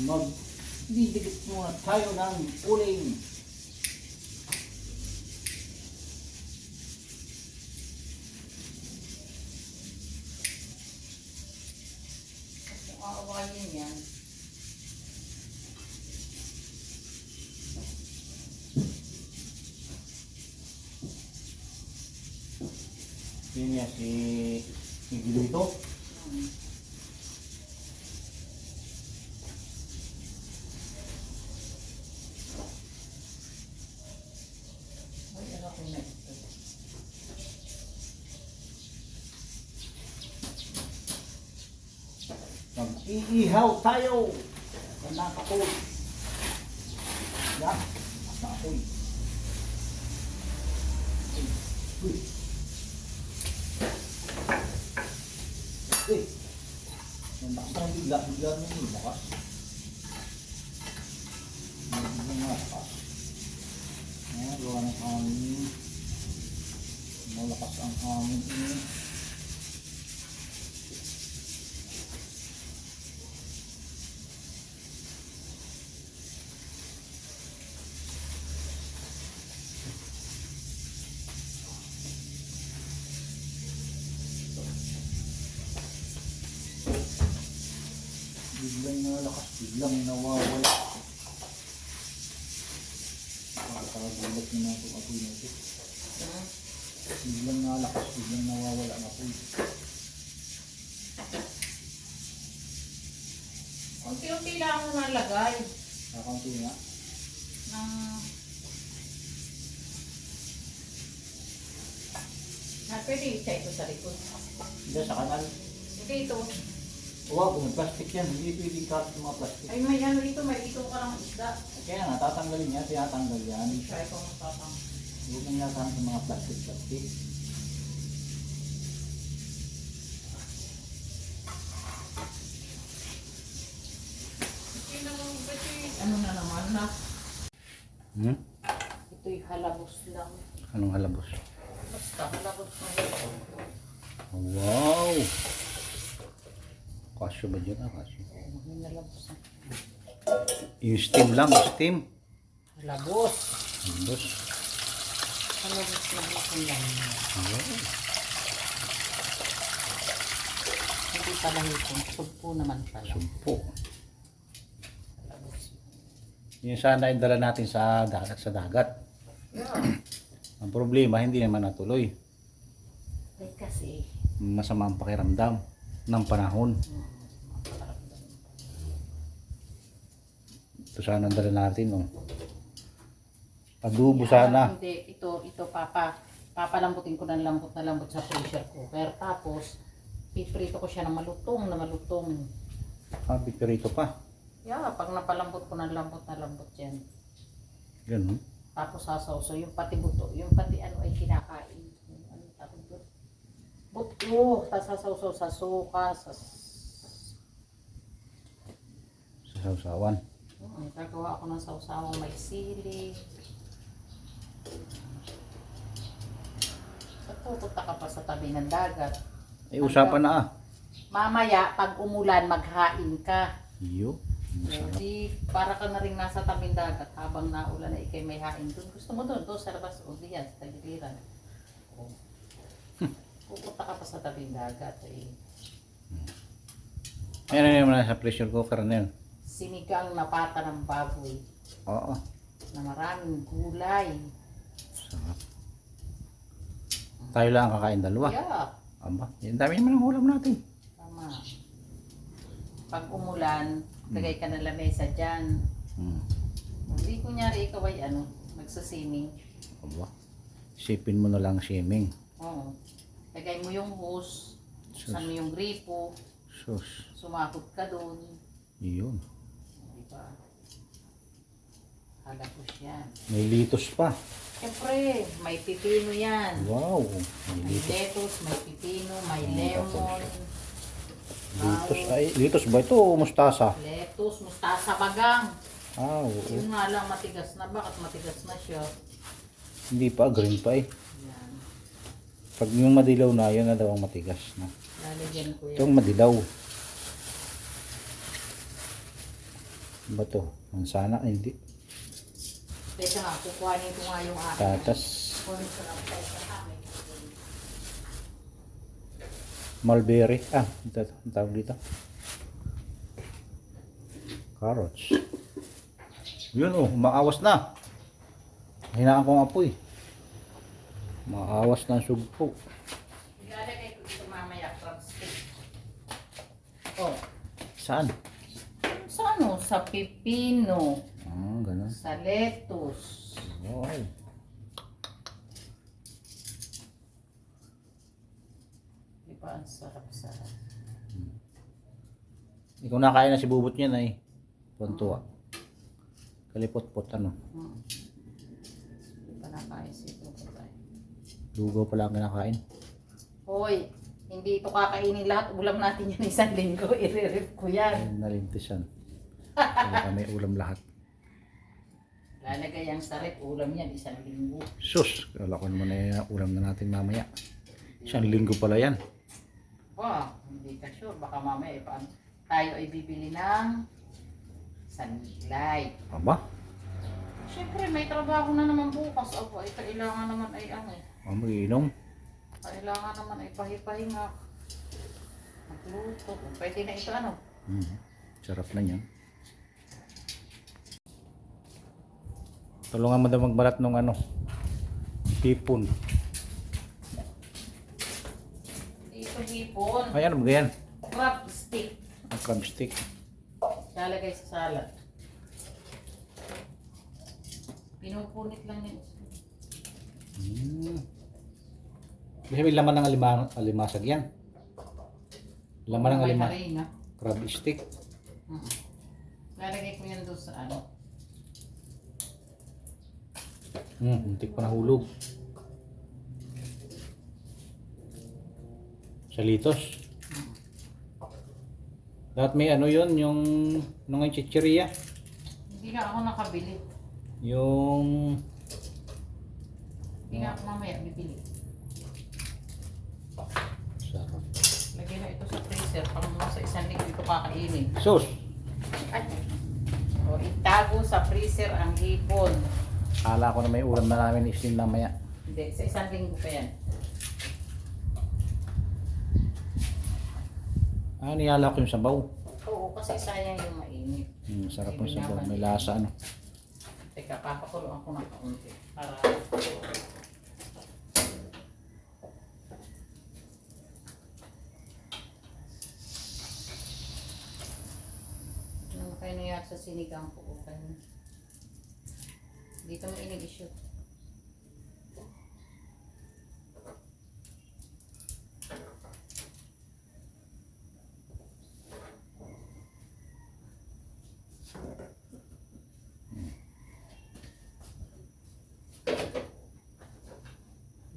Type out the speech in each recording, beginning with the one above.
Magdidikit muna tayo ng uling. Aawayin yan. Yun niya si Miguelito. Ay, ano ko na ito. Mag-iihaw tayo. Yan ang kapoy. Yan. Na kapoy. Uy. Uy. Yan lakas na bigla. Bigla na yung lakas. Yan yung lakas. Yan, gawa ng ang hangin. Eh. Biglang nawawala. Nakakagulat na natin ang apoy nito. Biglang nalakas, biglang nawawala ang apoy. Unti-unti lang ako nalagay. Nakakunti nga. ng na pwede isa ito sa likod. Hindi, sa kanal. Hindi ito. Huwag, kung plastic yan, hindi pwedeng cut yung mga plastic. Ay may ano dito, may ito ka lang isda. Kaya nga, tatanggalin niya, tinatanggal yan. Try ko matapang. Huwag nang yasahan sa mga plastic-plastic. Ano na naman na? Hmm? Ito'y halabos lang. Anong halabos? Basta halabos na ito. Wow! Kasyo ba dyan? Ah, kasyo. May nalabos na. Yung steam lang, steam. Halabos. Halabos. Halabos na ito lang. Wow. Hindi pala ito. Sugpo naman pala. Sumpo. Yung sana ay dala natin sa dagat sa dagat. Yeah. Ang problema, hindi naman natuloy. Ay kasi, Masama ang pakiramdam ng panahon. Ito sana ang dala natin. Oh. Adobo sana. Hindi, ito, ito papa. Papalambutin ko ng lambot na lambot sa pressure cooker. Tapos, piprito ko siya ng malutong na malutong. Ah, pipirito pa. Yeah, pag napalambot ko ng lambot na lambot yan. Ganun. Tapos sasawsaw, yung pati buto, yung pati ano ay kinakain. Yung ano tawag doon? Buto, tapos sasawsaw sa suka, sa... Sa sausawan. Hmm, gagawa ako ng sawsawang may sili. Sa pupunta ka pa sa tabi ng dagat. Eh, usapan na ah. Mamaya, pag umulan, maghain ka. Iyo. Masarap. Hindi, para ka na rin nasa tabing dagat habang naulan na ikay may hain doon. Gusto mo doon, doon sa labas, o diyan, sa tagiliran. Pupunta ka pa sa tabing dagat. Eh. Na naman sa pressure cooker na yun. Sinigang na pata ng baboy Oo. na maraming gulay. Sarap. Tayo lang ang kakain dalawa. Yeah, Aba, yung dami naman ang ulam natin. tama. Pag umulan, lagay ka ng lamesa dyan. Hmm. Hindi kunyari ikaw ay ano, nagsasiming. Aba. Isipin mo na lang swimming. Oo. Lagay mo yung hose, Sus. saan mo yung gripo, Sus. sumakot ka doon. Yun. Diba? Halapos yan. May litos pa. Siyempre, may pipino yan. Wow. May May litos. lettuce, may pipino, may lemon, Litos. Ay, litos ba ito o mustasa? lettuce, mustasa, bagang. Ah, oo. Yun nga lang, matigas na. Bakit matigas na siya? Hindi pa, green pa eh. Pag yung madilaw na, yun na daw ang matigas na. Lalagyan ko yan. Itong madilaw. Ano Ba to? Mansana? Hindi. Teka nga, kukuhanin ko nga yung akin. Tatas. Mulberry. Ah, ito. Ang tawag dito. Carrots. Yun oh, maawas na. Hinaan ko ang apoy. Maawas na ang sugpo. Ilalagay ko dito mamaya. Oh, Saan? sa ano? Sa pipino. Ah, ganun. Sa lettuce. Wow. Di ba ang sarap-sarap? Ikaw nakain na si bubot niyan ay. Puntua. Kalipot-pot ano. Hmm. Di ba nakain si Tutay? Lugaw pala ang kinakain. Hoy, hindi ito kakainin lahat. Ulam natin yan isang linggo. Irerip ko yan. Ayun nalintisan. Kaya kami ulam lahat. Lalagay ang sarit. Ulam yan isang linggo. Sus, kala ko naman na ulam na natin mamaya. Isang linggo pala yan. Wow, hindi ka sure. Baka mamaya eh, paano? tayo ay bibili ng sanlay. Aba, Siyempre, may trabaho na naman bukas. Aba, ay kailangan naman ay ano eh. Ang magiinom. Kailangan naman ay pahipahinga. Magluto. Pwede na ito ano. Mm. Sarap na niyan. Tulungan mo daw magbalat ng ano. Hipon. Ito hipon. Ay, ano ba yan? Crab stick. Ang crab stick. Lalagay sa salad. Pinupunit lang yun. Mm. Sabihin, laman ng alima, alimasag yan. Laman ng May alima. harina. Crab stick. Mm. Lalagay ko yan doon sa ano. Hmm, muntik pa nahulog. Sa litos. Dapat may ano yun, yung nung yung chicheria. Hindi nga ako nakabili. Yung Hindi nga ako mamaya bibili. sarap. Lagay na ito sa freezer. Pang sa isang linggo ito kakainin. Sus! Ay. O, itago sa freezer ang hipon. Kala ko na may ulam na namin isin mamaya. Hindi, sa isang linggo pa yan. Ah, niyala ko yung sabaw. Oo, kasi sayang yung mainit. Hmm, sarap yung sabaw. May lasa ano. Teka, papakuloan ko ng kaunti. Para... Kayo nangyari sa sinigang ko? Okay. Dito mo.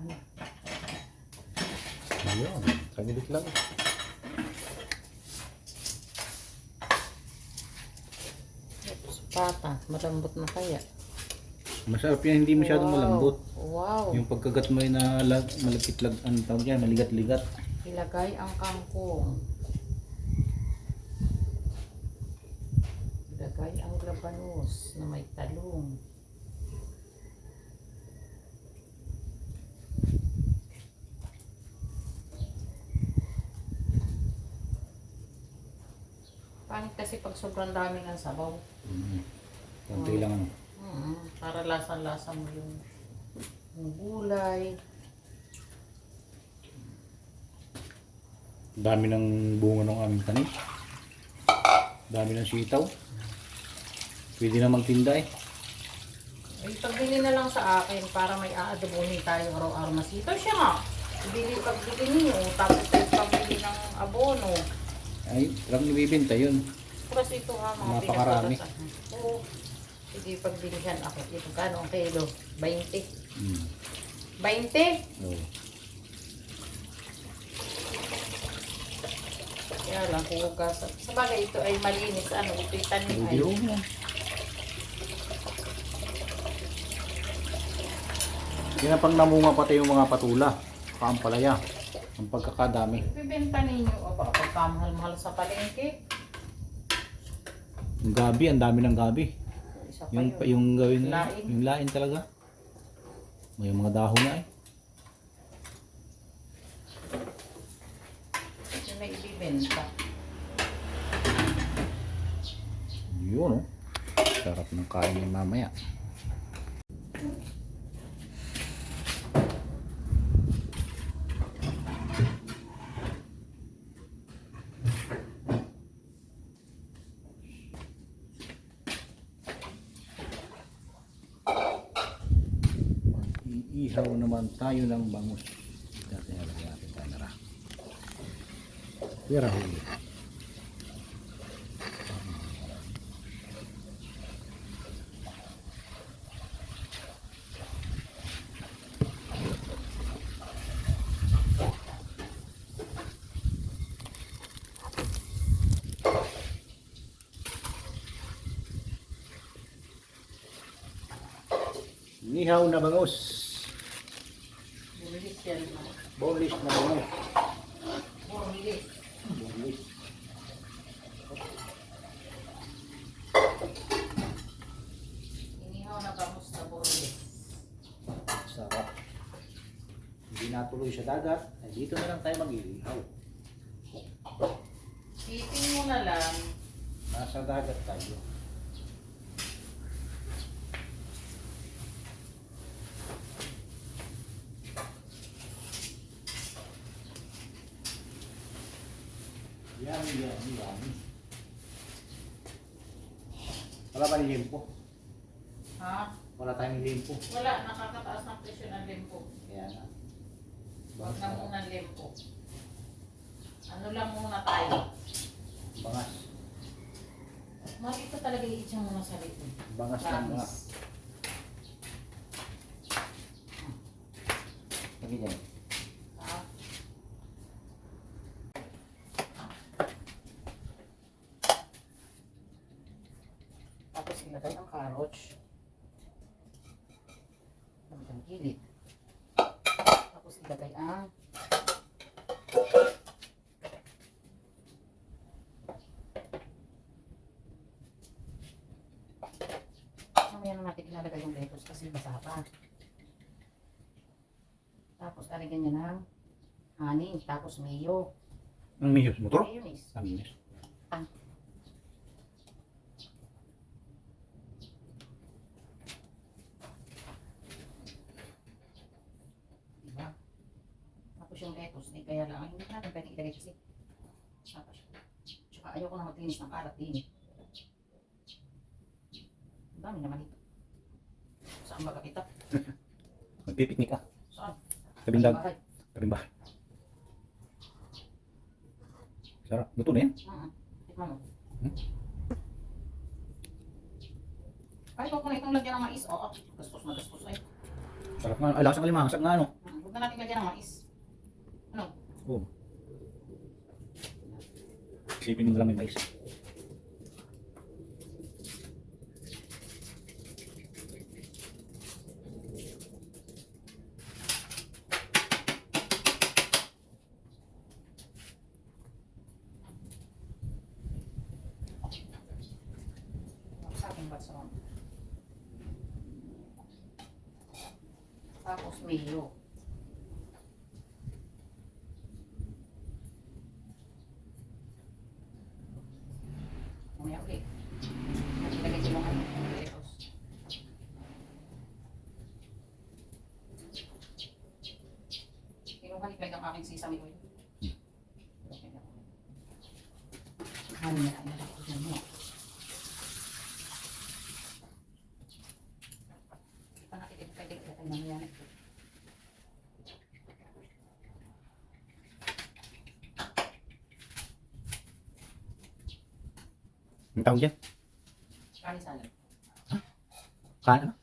Ano? Ayun, kagilit lang. Pata, malambot na kaya. Masarap yan, hindi masyadong Wow. malambot. Wow. Yung pagkagat mo yun na lag, malapit lag, ano tawag yan, maligat-ligat. Ilagay ang kangkong. Ilagay ang labanos na may talong. Pangit kasi pag sobrang daming ang sabaw. Mm. Kunti lang ano. Mm, para lasang-lasa mo yung, yung gulay. Dami ng bunga ng aming tanim. Dami ng sitaw. Pwede na magtinda eh. Ay, pagbili na lang sa akin para may aadobohin tayo araw-araw na sitaw. Siya nga, bili pagbili niyo, tapos pagbili ng abono. Ay, lang nibibenta yun. Plus ito ha, mga Napakarami. pinagdadasan. Oo. Sige, pagbilihan ako. Ito, kano ang kilo? 20. Mm. 20? Oh. Kaya lang, hugasan. Sa bagay, ito ay malinis. Ano, ito'y tanim ay. Video mo. Yan ang pang namunga pati yung mga patula. Kaampalaya. Ang pagkakadami. Ibibenta ninyo. Aba, pagkamahal-mahal sa palengke. Yung gabi, ang dami ng gabi. Isa pa Yung, yun. yung gawin na Lain. yung lain talaga. May mga dahon na eh. Yung may ibibenta. Yun oh. Sarap ng kain mamaya. Iihaw naman tayo ng bangus. Dati nalagyan natin tayo na Pira huli. Nihaw na bangus. Boneless na bangus. Bulis. Boneless. Inihaw na bangus na bulis. Sarap. Hindi natuloy sa dagat. Ay, dito na lang tayo mag-iihaw. Sipin mo na lang. Nasa dagat tayo. Wala ba ni limpo? Ha? Wala tayong limpo. Wala, nakakataas ng presyo ng limpo. Kaya na. Huwag na muna limpo. Ano lang muna tayo. Bangas. Makita talaga yung itsang muna sa likod. Bangas ng. Promise. Lagi dyan. Ha? Tapos ilagay ang carrots. Hanggang gilid. Tapos ilagay ang Mamaya na natin ilalagay yung lettuce kasi basa pa. Tapos lalagyan niya ng honey, tapos mayo. Ang miyos motor? Mayonnaise. Ang miyos. Diba? Tapos yung lettuce, eh, kaya lang, hindi natin pwede ilagay kasi. Tapos, tsaka ayoko na maglinis ng kalat din. Ang dami naman ito. Saan ba kita? Magpipiknik ka. Saan? Tabing dag. Tabing bahay. Sarap. Luto na yan. Mhm. Tikman mo. Hmm? Kahit huwag mo na itong lagyan ng mais. Oo, gastos na gastos ay. Sarap nga. Ay, lakas ng alimansak nga ano. Mhm. Huwag na natin lagyan ng mais. Ano? Oo. Isipin mo lang may mais. Tapos mayo. Mamaya ulit. Ilagay ko yung ano, yung lettuce. Kinuha ni Craig ang aking sesame oil. Ano na ang nalagyan mo? Panakit ito pwede ito mamaya na ito. Ang tawag dyan? Kani salad. Kani? Kani salad. Kani?